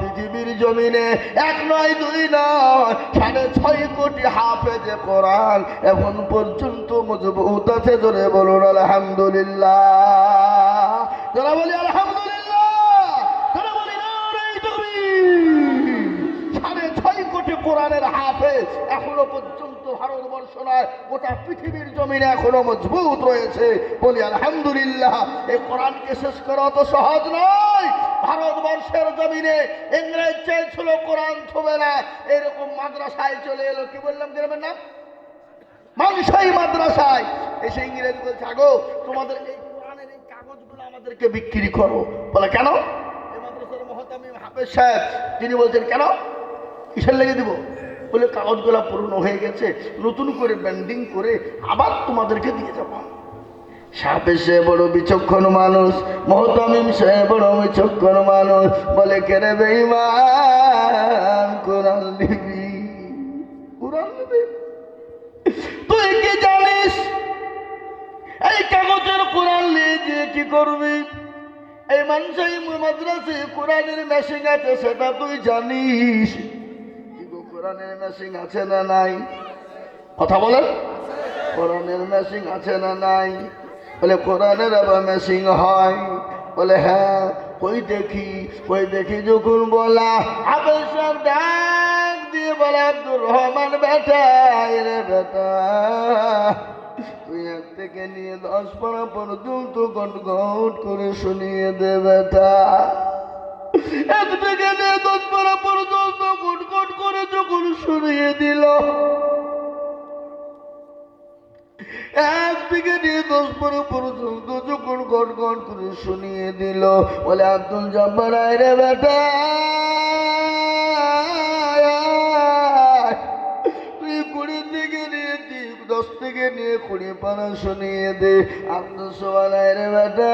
পৃথিবীর জমিনে এক নয়, দুই নয়, সাড়ে ছয় কোটি হাফেজে কোরআন এখন পর্যন্ত মজবুত আছে ধরে বলুন, আলহামদুলিল্লাহ। যারা বলি, আলহামদুলিল্লাহ। সাড়ে ছয় কোটি কোরআনের হাফেজ এখনও পর্যন্ত ভারতবর্ষ নয়, গোটা পৃথিবীর জমিনে এখনও মজবুত রয়েছে। বলি, আলহামদুলিল্লাহ। এই কোরআনকে শেষ করা অত সহজ নয়। ভারতবর্ষের জমিনে ইংরেজ চেয়েছিল, কোরআন থবে না। এরকম মাদ্রাসায় চলে এলো। কি বললাম গ্রামের নাম মানুষই মাদ্রাসায়। এসে ইংরেজ বলছে, আগো, তোমাদের এই কোরআনের এই কাগজগুলো আমাদেরকে বিক্রি করো। বলে, কেন? এই মাদ্রাসার মহতামিম হাফেজ সাহেব, তিনি বলছেন, কেন? কিসের লেগে দিব? বলে, কাগজগুলো পুরনো হয়ে গেছে, নতুন করে ব্যান্ডিং করে আবার তোমাদেরকে দিয়ে যাব সাপে সে বড় বিচক্ষণ মানুষ, মহতামিম সে বড় বিচক্ষণ মানুষ, বলে কেরে বেইমান কোরআন নিবি কোরআন নিবি তুই কি জানিস? এই কাগজের কোরআন গিয়ে কি করবি? এই মানুষই মাদ্রাসে কোরআনের মেশিন আছে, সেটা তুই জানিস। কোরআনের মেশিন আছে না নাই? কথা বলেন। কোরআনের মেশিন আছে না নাই? বলে, কোরআনের মেশিন হয়। বলে হ্যাঁ কই দেখি কই দেখি যখন বলা আবে সব ডাক দিয়ে বলে, আব্দুর রহমান বেটা রে বেটা, তুই এক থেকে নিয়ে দশ পড়া পর্যন্ত গট গট করে শুনিয়ে দে বেটা। এক থেকে নিয়ে দশ পড়া পর্যন্ত গট গট করে যখন শুনিয়ে দিল এক দিকে নিয়ে দশ বারো পর্যন্ত যখন গট গট করে শুনিয়ে দিল, বলে আব্দুল জব্বার রে বেটা! থেকে নিয়ে কুড়ি পানা শুনিয়ে দে। আব্দুল সোয়াল আয় রে বেটা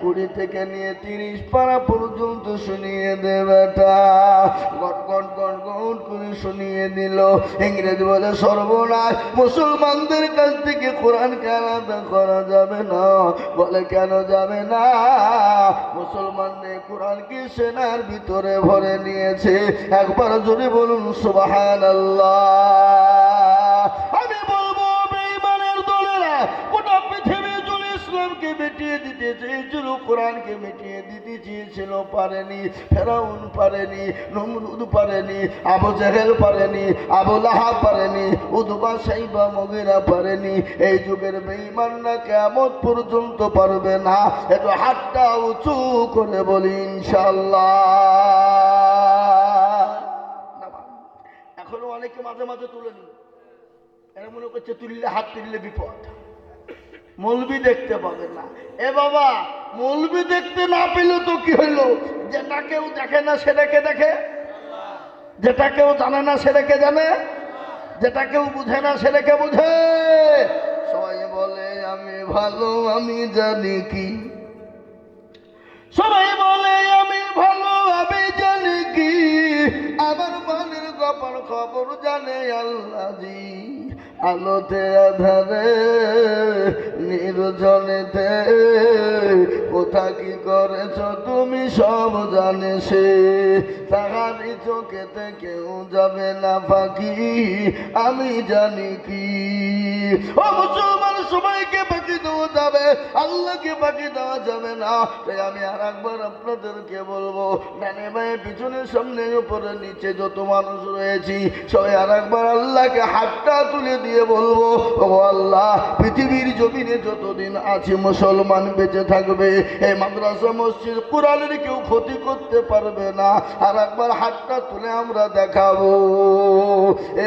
কুড়ি থেকে নিয়ে তিরিশ পারা পর্যন্ত শুনিয়ে দে বেটা। গট গট গট গট করে শুনিয়ে দিল। ইংরেজ বলে সর্বনাশ। মুসলমানদের কাছ থেকে কোরআনকে আলাদা করা যাবে না? বলে কেন যাবে না? মুসলমানদের কোরআনকে সেনার ভিতরে ভরে নিয়েছে। একবার জোরে বলুন সুবাহান আমি বলব বেঈমানের দলেরা গোটা পৃথিবী জুড়ে ইসলামকে মিটিয়ে দিতে চেয়েছিল কোরআনকে মিটিয়ে দিতে চেয়েছিল পারেনি, ফেরাউন পারেনি, নমরুদ পারেনি, আবু জেহেল পারেনি, আবু লাহাব পারেনি উদবা সাইবা মগিরা পারেনি। এই যুগের বেঈমানরা কেমন পর্যন্ত পারবে না। একটু হাতটা উঁচু করে বলি ইনশাল্লাহ এখনও অনেকে মাঝে মাঝে তুলেনি এরা মনে করছে তুললে হাত তুললে বিপদ। মলবি দেখতে পাবে না। এ বাবা, মলবি দেখতে না পেলে তো কি হইল যেটা কেউ দেখে না সেটাকে দেখে? যেটা কেউ জানে না সেটাকে জানে? যেটা কেউ বুঝে না সেটাকে বুঝে? সবাই বলে, আমি ভালো, আমি জানি কি। সবাই বলে, আমি ভালো, আমি জানি কি। আমার মনের গোপন খবর জানে আল্লাহজি আলোতে আধারে নির্জনেতে কোথা কি করেছ তুমি সব জানে সে। তাহারি চোখেতে কেউ যাবে না ফাঁকি, আমি জানি কি। মুসলমান সবাইকে বাকি দেওয়া যাবে, আল্লাহকে বাকি দেওয়া যাবে না। তাই আমি আর একবার আপনাদেরকে বলব, ডানে বায়ে পিছনে সামনে, উপরে নিচে যত মানুষ রয়েছি, সবাই আর একবার আল্লাহকে হাতটা তুলে দিয়ে বলব, ও আল্লাহ, পৃথিবীর জমিনে যতদিন আছে মুসলমান বেঁচে থাকবে, এই মাদ্রাসা, মসজিদ, কোরআনের কেউ ক্ষতি করতে পারবে না। আর একবার হাতটা তুলে আমরা দেখাবো। এ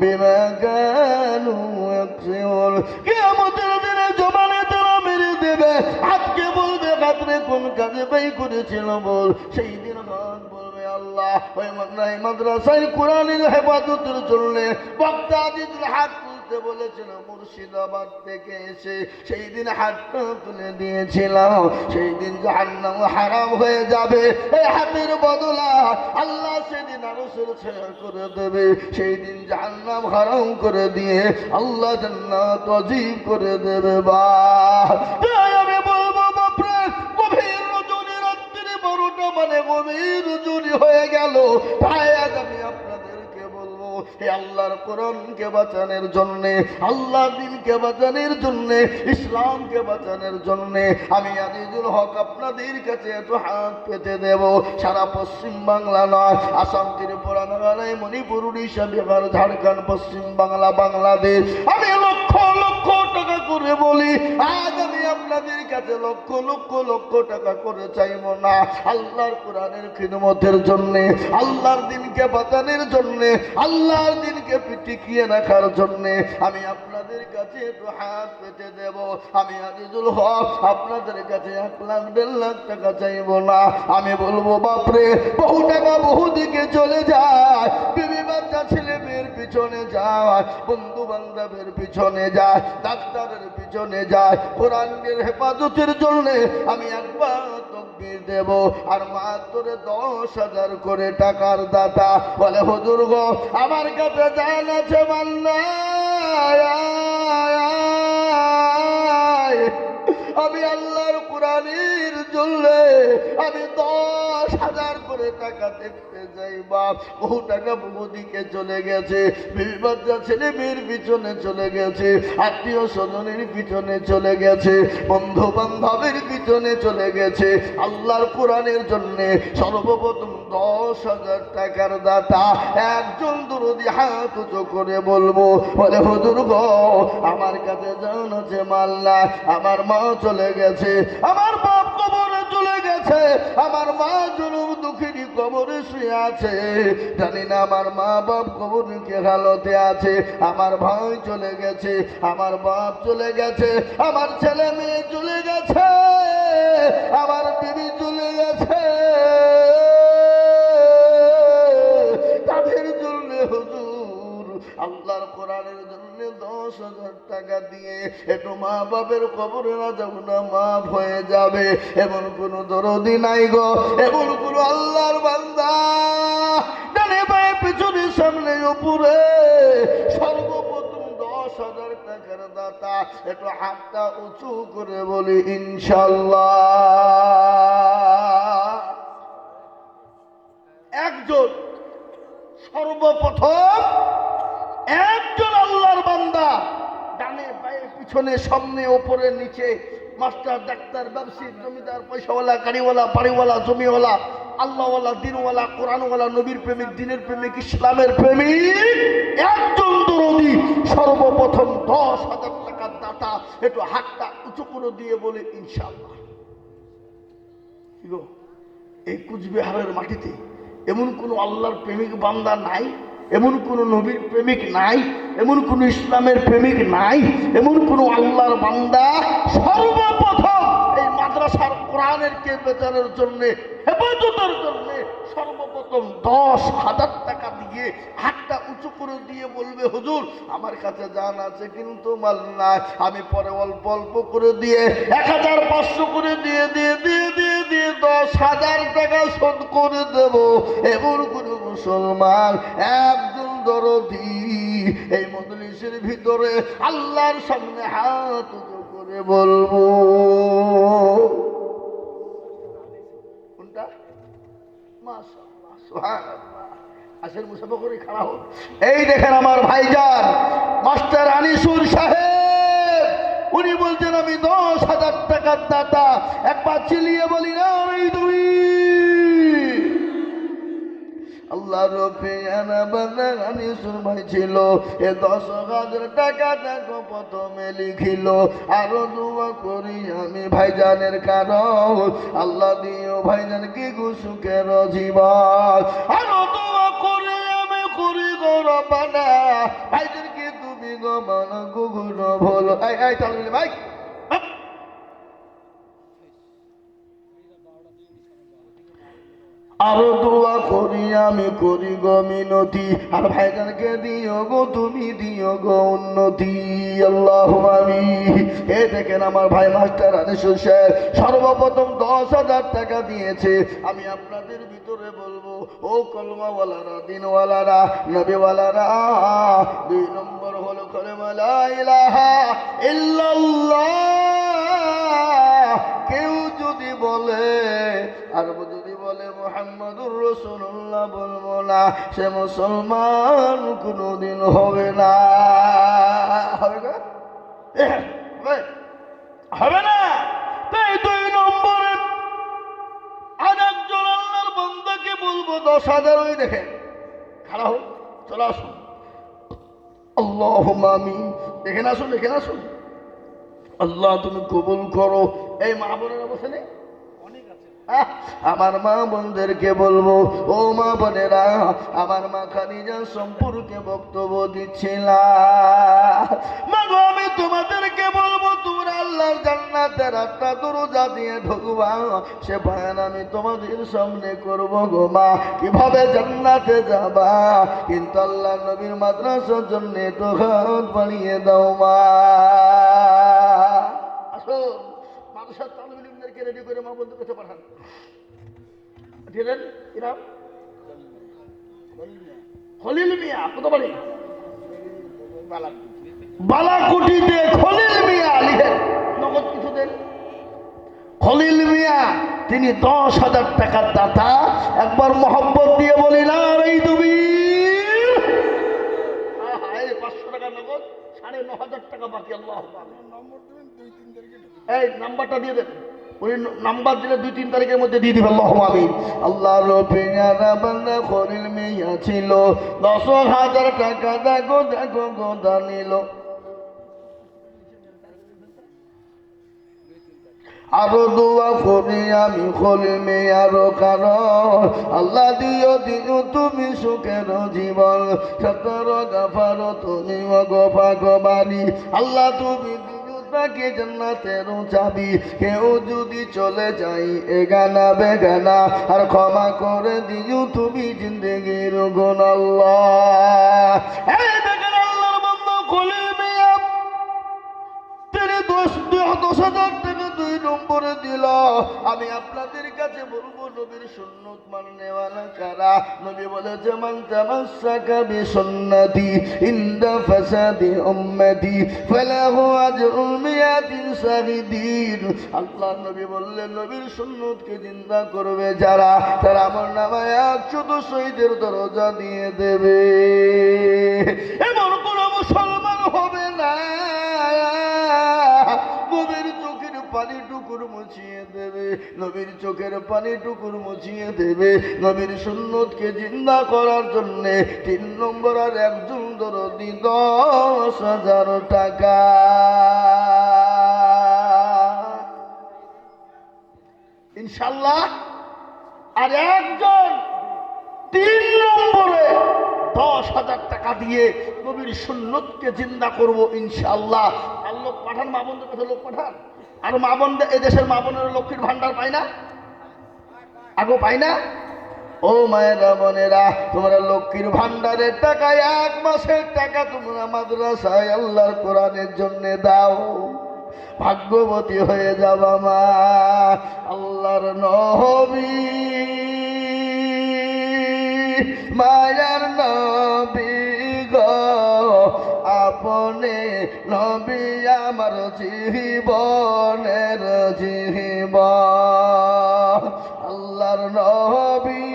বিমা কানু ইয়াকসিবুন কিয়ামতের দিনে জবানে তারা মেরে দেবে। হাতকে বলবে কাতরে কোন কাজে ব্যয় করেছিল বল? সেই দিন হাত বলবে আল্লাহ। ওই মাদ্রাসায় কোরআনের হেফাজতের জন্য বক্তা হাত তুলতে বলেছিল, মুর্শিদাবাদ থেকে এসে সেই দিন হাতটা তুলে দিয়েছিলাম। সেই দিন জাহান্নাম হারাম হয়ে যাবে। এই হাতের বদলা আল্লাহ সেদিন আরও ছেড়ে করে দেবে। সেই দিন জাহান্নাম হারাম করে দিয়ে আল্লাহ জান্নাত অজীব করে দেবে। বা আমি বলব হে আল্লাহর কোরআনকে বাঁচানোর জন্যে, আল্লাহ দিনকে বাঁচানোর জন্যে, ইসলামকে বাঁচানোর জন্য, আমি আজিজুল হক আপনাদের কাছে এত হাত পেতে দেব। সারা পশ্চিম বাংলা নয়, আসাম, ত্রিপুরা নাগালয় মণিপুর, উড়িষ্যা, বিহার, ঝাড়খণ্ড, পশ্চিম বাংলা, বাংলাদেশ। আমি লক্ষ লক্ষ টাকা করে বলি, আজ আমি আপনাদের কাছে লক্ষ লক্ষ লক্ষ টাকা করে চাইব না। আল্লাহর কোরআনের খিদমতের জন্যে, আল্লাহর দিনকে বাঁচানোর জন্য, আল্লাহর দিনকে টিকিয়ে রাখার জন্য আমি আপনাদের কাছে একটু হাত পেতে দেব। আমি আজিজুল হক, আপনাদের কাছে এক লাখ দেড় লাখ টাকা চাইব না। আমি বলব, বাপরে, বহু টাকা বহু দিকে চলে যায়। বিবি বাচ্চা ছেলে মেয়ের পিছনে যায়, বন্ধু বান্ধবের পিছনে যায়, ডাক্তারের পিছনে যায় কোরআনের হেফাজতের জন্য আমি একবার তকবির দেব আর মাত্র দশ হাজার করে টাকার দাতা বলে হুজুর গো আমার কাছে জান আছে মাল্লা আমি আল্লাহর কোরআনের জন্য আমি দশ হাজার করে টাকা দেখতে যাই, বাপ। বহু টাকা বহু দিকে চলে গেছে। বাচ্চা ছেলে মেয়ের পিছনে চলে গেছে। আত্মীয় স্বজনের পিছনে চলে গেছে। বন্ধু বান্ধবের পিছনে চলে গেছে। আল্লাহর কোরআনের জন্য সর্বপ্রথম দশ হাজার টাকার দাতা একজন দরদি হাত উঁচু করে বলব, বলে, হুজুর আমার কাছে জান আছে মাল্লা আমার মা চলে গেছে, আমার বাপ কবরে চলে গেছে, আমার মা জুলুম দুঃখিনী কবরে শুয়ে আছে। জানি না আমার মা বাপ কবর কে হালতে আছে, আমার ভাই চলে গেছে, আমার বাপ চলে গেছে, আমার ছেলে মেয়ে চলে গেছে, আমার বিবি চলে গেছে হাজার টাকা দিয়ে একটু মা বাপের যাব এমন দরদি নাই গো, এমন আল্লাহর বান্দা। ডানে বায়ে পিছনে সামনে উপরে। সর্বপ্রথম দশ হাজার টাকার দাতা একটু হাতটা উঁচু করে বলি, ইনশাল্লাহ। একজন সর্বপ্রথম, একজন পায়ে পিছনে, সামনে, ওপরে, নিচে, মাস্টার, ডাক্তার, ব্যবসায়ী, জমিদার, পয়সাওয়ালা, গাড়িওয়ালা, বাড়িওয়ালা, জমিওয়ালা, আল্লাহওয়ালা, দিনওয়ালা, কোরআনওয়ালা, নবীর প্রেমিক, দিনের প্রেমিক, ইসলামের প্রেমিক, একজন দরদি, সর্বপ্রথম দশ হাজার টাকার দাতা, একটু হাতটা উঁচু করে দিয়ে বলে ইনশাল্লাহ এই কুচবিহারের মাটিতে এমন কোনো আল্লাহর প্রেমিক বান্দা নাই? এমন কোনো নবীর প্রেমিক নাই, এমন কোনো ইসলামের প্রেমিক নাই, এমন কোনো আল্লাহর বান্দা সর্বপ্রথম এই মাদ্রাসার কোরআনের কে বেচানোর জন্য, হেফাজতের জন্য সর্বপ্রথম দশ হাজার টাকা দিয়ে হাতটা উঁচু করে দিয়ে বলবে, হুজুর, আমার কাছে জান আছে কিন্তু মাল নাই। আমি পরে অল্প অল্প করে দিয়ে এক হাজার পাঁচশো করে দিয়ে দিয়ে দিয়ে দিয়ে দিয়ে দশ হাজার টাকা শোধ করে দেব। এমন কোনো মুসলমান, একজন দরদি। এই মজলিসের ভিতরে আল্লাহর সামনে হাত করে বলব। কোনটা? করে, খাড়া এই দেখেন আমার ভাইজান, মাস্টার আনিসুর সাহেব। উনি বলছেন, আমি দশ হাজার টাকার দাতা একবার চিলিয়ে বলি, না তুমি। আল্লাহ দিও ভাইজান কি সুখের জীবন আরও দোয়া করে আমি করি গৌরবানা ভাইজান কি তুমি গো মান ভোল। ভাই। আরও দোয়া আমি করি গো মিনতি। আর ভাইজানকে দিও গো, তুমি দিও গো উন্নতি। আল্লাহ আমি এ দেখেন আমার ভাই মাস্টার আনিস হোসেন সর্বপ্রথম দশ হাজার টাকা দিয়েছে। আমি আপনাদের ভিতরে বলব, ও কলমাওয়ালারা, দিনওয়ালারা, নবীওয়ালারা, দুই নম্বর হলো কলমা লা ইলাহা ইল্লাল্লাহ। মোহাম্মদুর রসুল্লাহ বলব না, সে মুসলমান কোনোদিন হবে না। হবে না? হবে? না? তাই দুই নম্বরে আর একজন আল্লাহর বন্দাকে বলব, দশ হাজার ওই দেখেন। খারাপ হোক চলে আসুন। আল্লাহ আমি দেখেন আসুন দেখেন আসুন। আল্লাহ তুমি কবুল করো। এই মা বোনের অবস্থা নেই? আমার মা বোনদেরকে বলব ও মা বোনেরা আমার মা খানিজা সম্পর্কে বক্তব্য দিচ্ছিলাম মা গো, আমি তোমাদেরকে বলব তোমরা আল্লাহর জান্নাতের একটা দরজা দিয়ে ঢুকবা সে বয়ান আমি তোমাদের সামনে করব গো মা। কীভাবে জান্নাতে যাবা? কিন্তু আল্লাহ নবীর মাদ্রাসার জন্য তো হাত বাড়িয়ে দাও মা। রেডি করে মা বন্ধু কাছে পাঠান। তিনি দশ হাজার টাকার দাতা। একবার মোহাম্মত দিয়ে বলি না পাঁচশো টাকা নগদ, সাড়ে ন হাজার টাকা বাকি, আল্লাহ এই, নাম্বারটা দিয়ে দেন। উনি নাম্বার দিলে দুই, তিন তারিখের মধ্যে দিয়ে দিবেন আল্লাহ আমি আল্লাহর পেয়ারা বান্দা ছিল। দশ হাজার টাকা দেখো দেখো গোদা নিল আরও দোয়া করি আমি খলি মেয়ারো কারণ। আল্লাহ দিও দিও তুমি সুখের জীবন। সতর গাফার তুমি গফা গবানি। আল্লাহ তুমি তাকে জান্নাতের চাবি। কেউ যদি চলে যাই এগানা বেগানা, আর ক্ষমা করে দিও তুমি জিন্দগির গুণ আল্লাহ। দোষ তিনি দশ দশ হাজার নম্বরে দিল। আমি আপনাদের কাছে বলব, নবীর সুন্নত মাননেওয়ালা কারা নবী বলেছে, মান বিসুন্নতি ইন্দা ফাসাদি উম্মতি ফালাহু আজরুল মিয়াতিন সাহিদিন আল্লাহ নবী বললেন, নবীর জিন্দা করবে যারা, তারা আমার নামে একশত শহীদের দরজা দিয়ে দেবে। এমন কোন মুসলমান পানি টুকুর মুছিয়ে দেবে, নবীর চোখের পানি টুকুর মুছিয়ে দেবে, নবীর সুন্নতকে জিন্দা করার জন্য তিন নম্বর আর একজন দরদি দশ হাজার টাকা। ইনশাল্লাহ আর একজন তিন নম্বরে দশ হাজার টাকা দিয়ে নবীর সুন্নতকে জিন্দা করব ইনশাল্লাহ। আর পাঠান, মা বোনদের কাছে লোক পাঠান। আর মা বোনদের এদেশের মা বোনের লক্ষ্মীর ভান্ডার পায় না? আগো পাই না? ও মায়েরা বোনেরা, তোমরা লক্ষ্মীর ভান্ডারের টাকা এক মাসের টাকা তোমরা মাদ্রাসায় আল্লাহর কোরআনের জন্য দাও। ভাগ্যবতী হয়ে যাবা মা, আল্লাহর নহবী মায়ার নবী গো। আপনে নবী আমার জীবনের জীব আল্লাহর নবী,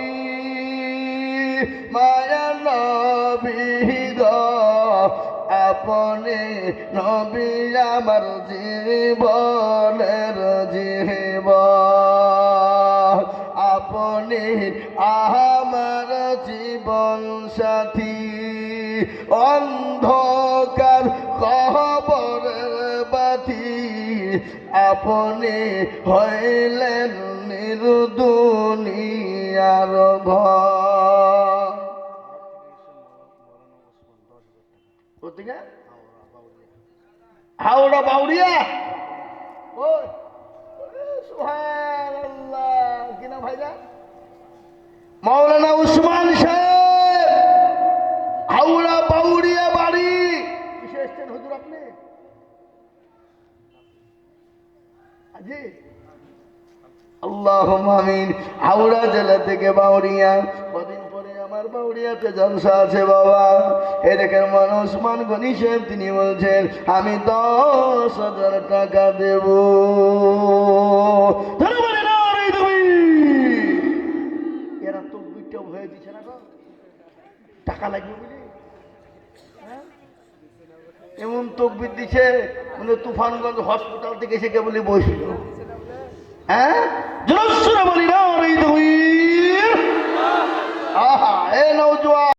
মায়া নবী আপনে নবী আমার জীবনের জীব আপনি আমার জীবন সাথী। অন্ধকার খবরের বাতি আপনি হইলেন নির্দুনিয়ার হাওড়া বাউরিয়া ওই সুবহানাল্লাহ, কি নাম ভাইরা মাওলানা উসমান সাহেব। আপনি আজি আল্লাহ আমিন হাওড়া জেলা থেকে বাউরিয়া। কদিন পরে আমার বাউরিয়াতে জলসা আছে বাবা। এ দেখেন মানুষ মান গনি সাহেব তিনি বলছেন, আমি দশ হাজার টাকা দেব। এরা তো হয়ে দিচ্ছে না টাকা লাগবে? এমন তকবির দিছে মানে তুফানগঞ্জ হসপিটাল থেকে এসে কেবলই বসল হ্যাঁ? জোরসোরে বলি না আহা, এ নৌজওয়ান